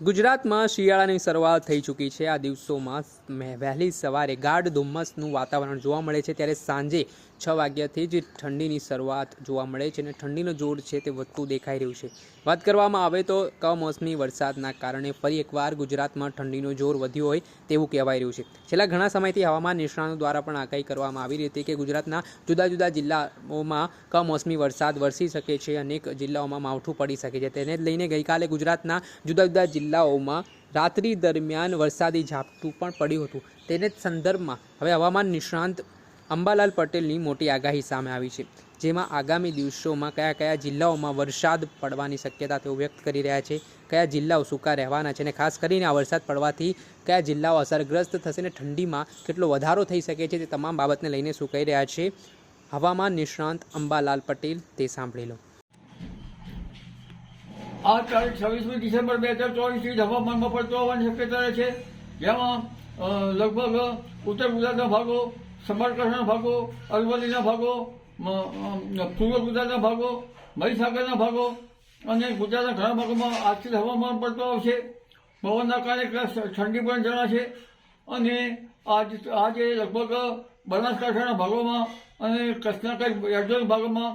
ગુજરાતમાં શિયાળાની શરૂઆત થઈ ચૂકી છે. આ દિવસોમાં વહેલી સવારે ગાઢ ધુમ્મસનું વાતાવરણ જોવા મળે છે. ત્યારે સાંજે છ વાગ્યાથી જ ઠંડીની શરૂઆત જોવા મળે છે અને ઠંડીનો જોર છે તે વધતું દેખાઈ રહ્યું છે. વાત કરવામાં આવે તો કમોસમી વરસાદના કારણે ફરી એકવાર ગુજરાતમાં ઠંડીનો જોર વધ્યો હોય તેવું કહેવાય રહ્યું છે. છેલ્લા ઘણા સમયથી હવામાન નિષ્ણાતો દ્વારા પણ આગાહી કરવામાં આવી રહી હતી કે ગુજરાતના જુદા જુદા જિલ્લાઓમાં કમોસમી વરસાદ વરસી શકે છે, અનેક જિલ્લાઓમાં માવઠું પડી શકે છે. તેને લઈને ગઈકાલે ગુજરાતના જુદા જુદા જિલ્લાઓમાં રાત્રિ દરમિયાન વરસાદી ઝાપટું પણ પડ્યું હતું. તેને જ સંદર્ભમાં હવે હવામાન નિષ્ણાંત અંબાલાલ પટેલની મોટી આગાહી સામે આવી છે, જેમાં આગામી દિવસોમાં કયા કયા જિલ્લાઓમાં વરસાદ પડવાની શક્યતા તેઓ વ્યક્ત કરી રહ્યા છે, કયા જિલ્લાઓ સૂકા રહેવાના છે અને ખાસ કરીને આ વરસાદ પડવાથી કયા જિલ્લાઓ અસરગ્રસ્ત થશે અને ઠંડીમાં કેટલો વધારો થઈ શકે છે તે તમામ બાબતને લઈને કહી રહ્યા છે. હવામાન નિષ્ણાંત અંબાલાલ પટેલ, તે સાંભળી લો. આ તારીખ છવ્વીસમી ડિસેમ્બર બે હજાર ચોવીસથી હવામાનમાં પડતો હોવાની શક્યતા રહે છે. જેમાં લગભગ ઉત્તર ગુજરાતના ભાગો સમારકાંઠાના ભાગો અરવલ્લીના ભાગો પૂર્વ ગુજરાતના ભાગો, મહીસાગરના ભાગો અને ગુજરાતના ઘણા ભાગોમાં આર્થિક હવામાન પડતો આવશે પવનના કારણે ઠંડી પણ જણાશે. અને આજ, આજે લગભગ બનાસકાંઠાના ભાગોમાં અને કચ્છના કંઈક અડધો ભાગોમાં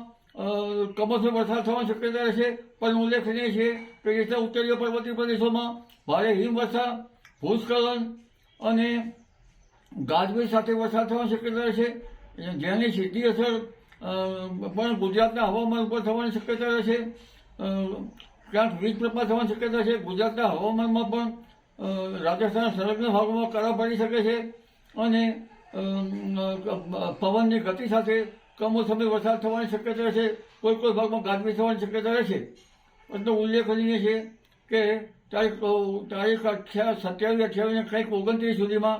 કમોસમી વરસાદ થવાની શક્યતા રહેશે. પણ ઉલ્લેખનીય છે કે જેટલા ઉત્તરીય પર્વતીય પ્રદેશોમાં ભારે હિમવર્ષા, ભૂસ્ખલન અને ગાજવીજ સાથે વરસાદ થવાની શક્યતા રહેશે. જેની સીધી અસર પણ ગુજરાતના હવામાન ઉપર થવાની શક્યતા રહેશે. ક્યાંક વીજ પ્રપાત થવાની શક્યતા છે ગુજરાતના હવામાનમાં પણ રાજસ્થાન સંલગ્ન ભાગોમાં કરા પડી શકે છે. અને પવનની ગતિ સાથે કમોસમી વરસાદ થવાની શક્યતા રહેશે. કોઈ કોઈ ભાગમાં ગાજવીજ થવાની શક્યતા રહેશે. પરંતુ ઉલ્લેખનીય છે કે તારીખ તારીખ અઠ્યા, સત્યાવીસ, અઠ્યાવીસ કંઈક ઓગણત્રીસ સુધીમાં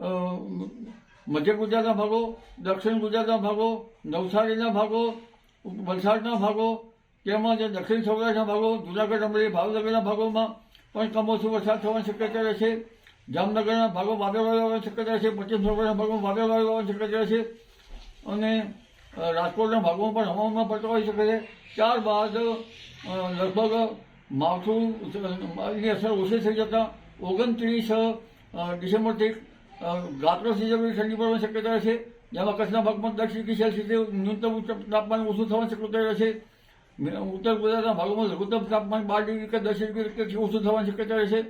મધ્ય ગુજરાતના ભાગો, દક્ષિણ ગુજરાતના ભાગો, નવસારીના ભાગો, વલસાડના ભાગો તેમજ દક્ષિણ સૌરાષ્ટ્રના ભાગો, જુનાગઢ, અમરેલી, ભાવનગરના ભાગોમાં પણ કમોસમી વરસાદ થવાની શક્યતા રહેશે જામનગરના ભાગો વાદળવાયુ આવવાની શક્યતા રહેશે પશ્ચિમ સૌરાષ્ટ્રના ભાગોમાં વાદળવાયુ આવવાની શક્યતા રહેશે અને રાજકોટના ભાગોમાં પણ હવામાનમાં પડતો હોઈ શકે છે. ત્યારબાદ લગભગ માવઠું ની અસર ઓછી થઈ જતાં ઓગણત્રીસ ડિસેમ્બરથી ગાત્રો સિઝનની ઠંડી પડવાની શક્યતા રહેશે, જેમાં કચ્છના ભાગમાં દસ ડિગ્રી સેલ્સિયસ ન્યૂનતમ ઉચ્ચ તાપમાન ઓછું થવાની શક્યતા રહેશે. ઉત્તર ગુજરાતના ભાગોમાં લઘુત્તમ તાપમાન બાર ડિગ્રી કે દસ ડિગ્રી ઓછું થવાની શક્યતા રહેશે.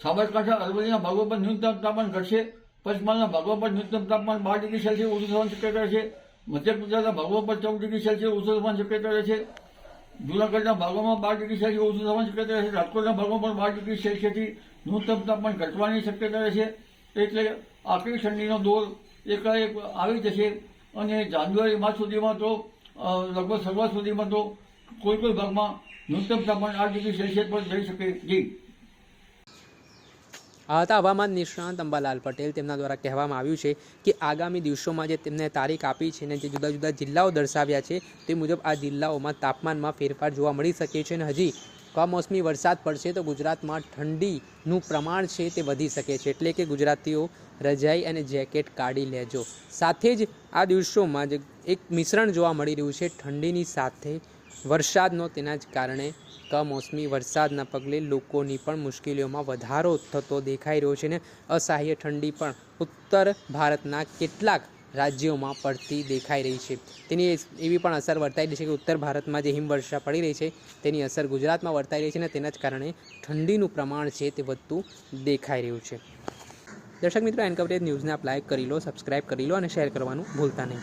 સાબરકાંઠા, અરવલ્લીના ભાગો પર ન્યૂનતમ તાપમાન ઘટશે. પંચમહાલના ભાગો પર ન્યૂનતમ તાપમાન બાર ડિગ્રી સેલ્સિયસ ઓછું થવાની શક્યતા રહેશે. મધ્ય ગુજરાતના ભાગો પર ચૌદ ડિગ્રી સેલ્સિયસ ઓછું થવાની શક્યતા રહેશે. જૂનાગઢના ભાગોમાં બાર ડિગ્રી સેલ્સિયસ ઓછું થવાની શક્યતા રહેશે. રાજકોટના ભાગોમાં પણ બાર ડિગ્રી સેલ્સિયસથી ન્યૂનતમ તાપમાન ઘટવાની શક્યતા રહેશે. એટલે આખી ઠંડીનો દોર એકાએક આવી જશે અને જાન્યુઆરી માસ સુધીમાં તો લગભગ શરૂઆત સુધીમાં તો કોઈ કોઈ ભાગમાં ન્યૂનતમ તાપમાન આઠ ડિગ્રી સેલ્સિયસ પર જઈ શકે. જી. આ હતા હવામાન નિષ્ણાંત અંબાલાલ પટેલ તેમના દ્વારા કહેવામાં આવ્યું છે કે આગામી દિવસોમાં જે તેમને તારીખ આપી છે અને જે જુદા જુદા જિલ્લાઓ દર્શાવ્યા છે, તે મુજબ આ જિલ્લાઓમાં તાપમાનમાં ફેરફાર જોવા મળી શકે છે અને હજી કમોસમી વરસાદ પડશે તો ગુજરાતમાં ઠંડીનું પ્રમાણ છે તે વધી શકે છે. એટલે કે ગુજરાતીઓ રજાઈ અને જેકેટ કાઢી લેજો. સાથે જ આ દિવસોમાં જે એક મિશ્રણ જોવા મળી રહ્યું છે ઠંડીની સાથે વરસાદનો તેના જ કારણે કમોસમી વરસાદના પગલે લોકોની પણ મુશ્કેલીઓમાં વધારો થતો દેખાઈ રહ્યો છે ને અસહ્ય ઠંડી પણ ઉત્તર ભારતના કેટલાક રાજ્યોમાં પડતી દેખાઈ રહી છે. તેની એવી પણ અસર વર્તાઈ રહી છે કે ઉત્તર ભારતમાં જે હિમવર્ષા પડી રહી છે, તેની અસર ગુજરાતમાં વર્તાઈ રહી છે અને તેના જ કારણે ઠંડીનું પ્રમાણ છે તે વધતું દેખાઈ રહ્યું છે. દર્શક મિત્રો, એન કવરેજ ન્યૂઝને આપ લાઇક કરી લો, સબસ્ક્રાઇબ કરી લો અને શેર કરવાનું ભૂલતા નહીં.